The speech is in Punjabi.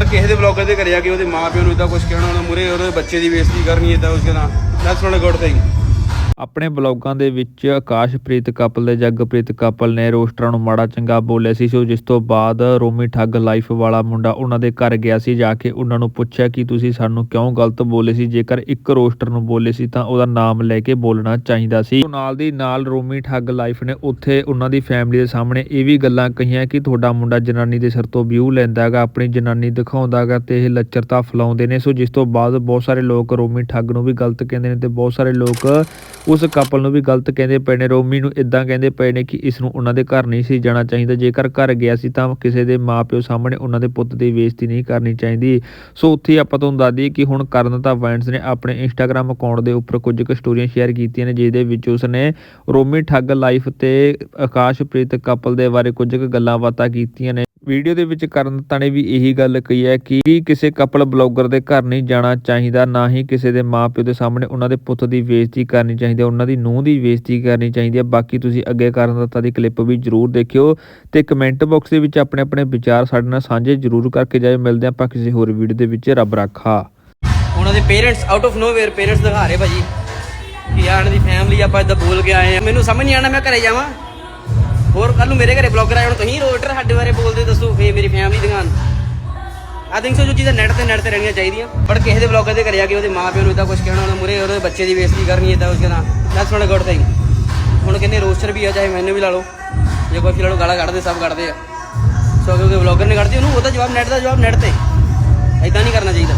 ਬਟ ਕਿਸੇ ਦੇ ਬਲੌਗਰ ਦੇ ਕਰਿਆ ਕਿ ਉਹਦੇ ਮਾਪਿਓ ਨੂੰ ਇਦਾਂ ਕੁਝ ਕਹਿਣਾ, ਉਹਨੇ ਮੁਰੇ ਉਹਦੇ ਬੱਚੇ ਦੀ ਬੇਇੱਜ਼ਤੀ ਕਰਨੀ ਇਦਾਂ ਉਸ ਨਾਲ that's not a good thing ਆਪਣੇ ਬਲੌਗਾਂ ਦੇ ਵਿੱਚ ਆਕਾਸ਼ਪ੍ਰੀਤ ਕਪਲ ਦੇ ਜਗਪ੍ਰੀਤ ਕਪਲ ਨੇ ਰੋਸਟਰਾਂ ਨੂੰ ਮਾੜਾ ਚੰਗਾ ਬੋਲਿਆ ਸੀ। ਸੋ ਜਿਸ ਤੋਂ ਬਾਅਦ ਰੋਮੀ ਠੱਗ ਲਾਈਫ ਵਾਲਾ ਮੁੰਡਾ ਉਹਨਾਂ ਦੇ ਘਰ ਗਿਆ ਸੀ, ਜਾ ਕੇ ਉਹਨਾਂ ਨੂੰ ਪੁੱਛਿਆ ਕਿ ਤੁਸੀਂ ਸਾਨੂੰ ਕਿਉਂ ਗਲਤ ਬੋਲੇ ਸੀ? ਜੇਕਰ ਇੱਕ ਰੋਸਟਰ ਨੂੰ ਬੋਲੇ ਸੀ ਤਾਂ ਉਹਦਾ ਨਾਮ ਲੈ ਕੇ ਬੋਲਣਾ ਚਾਹੀਦਾ ਸੀ। ਨਾਲ ਦੀ ਨਾਲ ਰੋਮੀ ਠੱਗ ਲਾਈਫ ਨੇ ਉੱਥੇ ਉਹਨਾਂ ਦੀ ਫੈਮਿਲੀ ਦੇ ਸਾਹਮਣੇ ਇਹ ਵੀ ਗੱਲਾਂ ਕਹੀਆਂ ਕਿ ਤੁਹਾਡਾ ਮੁੰਡਾ ਜਨਾਨੀ ਦੇ ਸਿਰ ਤੋਂ ਵਿਊ ਲੈਂਦਾ ਹੈਗਾ, ਆਪਣੀ ਜਨਾਨੀ ਦਿਖਾਉਂਦਾ ਹੈਗਾ ਤੇ ਇਹ ਲੱਚਰਤਾ ਫਲਾਉਂਦੇ ਨੇ। ਸੋ ਜਿਸ ਤੋਂ ਬਾਅਦ ਬਹੁਤ ਸਾਰੇ ਲੋਕ ਰੋਮੀ ਠੱਗ ਨੂੰ ਵੀ ਗਲਤ ਕਹਿੰਦੇ ਨੇ ਤੇ ਬਹੁਤ ਸਾਰੇ ਲੋਕ ਉਸ ਕਪਲ ਨੂੰ ਵੀ ਗਲਤ ਕਹਿੰਦੇ ਪਏ ਨੇ। ਰੋਮੀ ਨੂੰ ਇਦਾਂ ਕਹਿੰਦੇ ਪਏ ਨੇ ਕਿ ਇਸ ਨੂੰ ਉਹਨਾਂ ਦੇ ਘਰ ਨਹੀਂ ਸੀ ਜਾਣਾ ਚਾਹੀਦਾ। ਜੇਕਰ ਘਰ ਗਿਆ ਸੀ ਤਾਂ ਕਿਸੇ ਦੇ ਮਾਪਿਓ ਸਾਹਮਣੇ ਉਹਨਾਂ ਦੇ ਪੁੱਤ ਦੀ ਬੇਇੱਜ਼ਤੀ ਨਹੀਂ ਕਰਨੀ ਚਾਹੀਦੀ। ਸੋ ਉੱਥੇ ਆਪਾਂ ਤੁਹਾਨੂੰ ਦੱਸ ਦਈਏ ਕਿ ਹੁਣ ਕਰਨ ਤਾਂ ਵੈਂਟਸ ਨੇ ਆਪਣੇ ਇੰਸਟਾਗ੍ਰam ਅਕਾਊਂਟ ਦੇ ਉੱਪਰ ਕੁਝ ਕੁ ਸਟੋਰੀਆਂ ਸ਼ੇਅਰ ਕੀਤੀਆਂ ਨੇ, ਜਿਹਦੇ ਵਿੱਚ ਉਸਨੇ ਰੋਮੀ ਠੱਗ ਲਾਈਫ ਤੇ ਆਕਾਸ਼ਪ੍ਰੀਤ ਕਪਲ ਦੇ ਬਾਰੇ ਕੁਝ ਕੁ ਗੱਲਾਂ ਬਾਤਾਂ ਕੀਤੀਆਂ ਨੇ। ਵੀਡੀਓ ਦੇ ਵਿੱਚ ਕਰਨ ਦਿੱਤਾ ਨੇ ਵੀ ਇਹੀ ਗੱਲ ਕਹੀ ਹੈ ਕਿ ਕਿਸੇ ਕਪਲ ਬਲੌਗਰ ਦੇ ਘਰ ਨਹੀਂ ਜਾਣਾ ਚਾਹੀਦਾ, ਨਾ ਹੀ ਕਿਸੇ ਦੇ ਮਾਪਿਓ ਦੇ ਸਾਹਮਣੇ ਉਹਨਾਂ ਦੇ ਪੁੱਤ ਦੀ ਬੇਇੱਜ਼ਤੀ ਕਰਨੀ ਚਾਹੀਦੀ ਹੈ ਉਹਨਾਂ ਦੀ ਨੂੰਹ ਦੀ ਬੇਇੱਜ਼ਤੀ ਕਰਨੀ ਚਾਹੀਦੀ ਹੈ। ਬਾਕੀ ਤੁਸੀਂ ਅੱਗੇ ਕਰਨ ਦਿੱਤਾ ਦੀ ਕਲਿੱਪ ਵੀ ਜਰੂਰ ਦੇਖਿਓ ਤੇ ਕਮੈਂਟ ਬਾਕਸ ਦੇ ਵਿੱਚ ਆਪਣੇ ਆਪਣੇ ਵਿਚਾਰ ਸਾਡੇ ਨਾਲ ਸਾਂਝੇ ਜਰੂਰ ਕਰਕੇ ਜਾਇਓ। ਮਿਲਦੇ ਆਪਾਂ ਕਿਸੇ ਹੋਰ ਵੀਡੀਓ ਦੇ ਵਿੱਚ। ਰੱਬ ਰਾਖਾ। ਉਹਨਾਂ ਦੇ parents out of nowhere parents ਦਿਖਾ ਰਹੇ ਭਾਜੀ ਕਿ ਯਾਰ ਇਹਨਾਂ ਦੀ ਫੈਮਿਲੀ ਆਪਾਂ ਇਦਾਂ ਬੋਲ ਕੇ ਆਏ ਆ ਮੈਨੂੰ ਸਮਝ ਨਹੀਂ ਆਣਾ ਮੈਂ ਘਰੇ ਜਾਵਾਂ। ਹੋਰ ਕੱਲ ਨੂੰ ਮੇਰੇ ਘਰੇ ਬਲੌਗਰ ਆਏ ਹੁਣ, ਤੁਸੀਂ ਰੋਟਰ ਸਾਡੇ ਬਾਰੇ ਬੋਲਦੇ ਆਈ ਥਿੰਕ ਸੋ ਜੋ ਚੀਜ਼ਾਂ ਨੈਟ ਤੇ ਨੈਟ ਤੇ ਰਹਿਣੀਆਂ ਚਾਹੀਦੀਆਂ। ਬਟ ਕਿਸੇ ਦੇ ਬਲੌਗਰ ਦੇ ਕਰਿਆ ਕਿ ਕੇ ਉਹਦੇ ਮਾਪਿਓ ਨੂੰ ਇਦਾਂ ਕੁਝ ਕਹਿਣਾ ਉਹਨੇ ਮੁਰੇ, ਉਹਦੇ ਬੱਚੇ ਦੀ ਬੇਇੱਜ਼ਤੀ ਕਰਨੀ ਇਦਾਂ ਉਸ ਨਾਲ that's not a good thing ਹੁਣ ਕਹਿੰਦੇ ਰੋਸਟਰ ਵੀ ਆ, ਚਾਹੇ ਮੈਨੂੰ ਵੀ ਲਾ ਲਓ। ਜੇ ਕੋਈ ਫਿਲਹਾਲ ਗਾਲਾਂ ਕੱਢਦੇ, ਸਭ ਕੱਢਦੇ ਆ। ਸੋ ਕਿਉਂਕਿ ਬਲੌਗਰ ਨੇ ਕੱਢਦੀ ਉਹਨੂੰ ਉਹਦਾ ਜਵਾਬ ਨੈਟ ਦਾ ਜਵਾਬ ਨੈਟ ਤੇ। ਇਦਾਂ ਨਹੀਂ ਕਰਨਾ ਚਾਹੀਦਾ।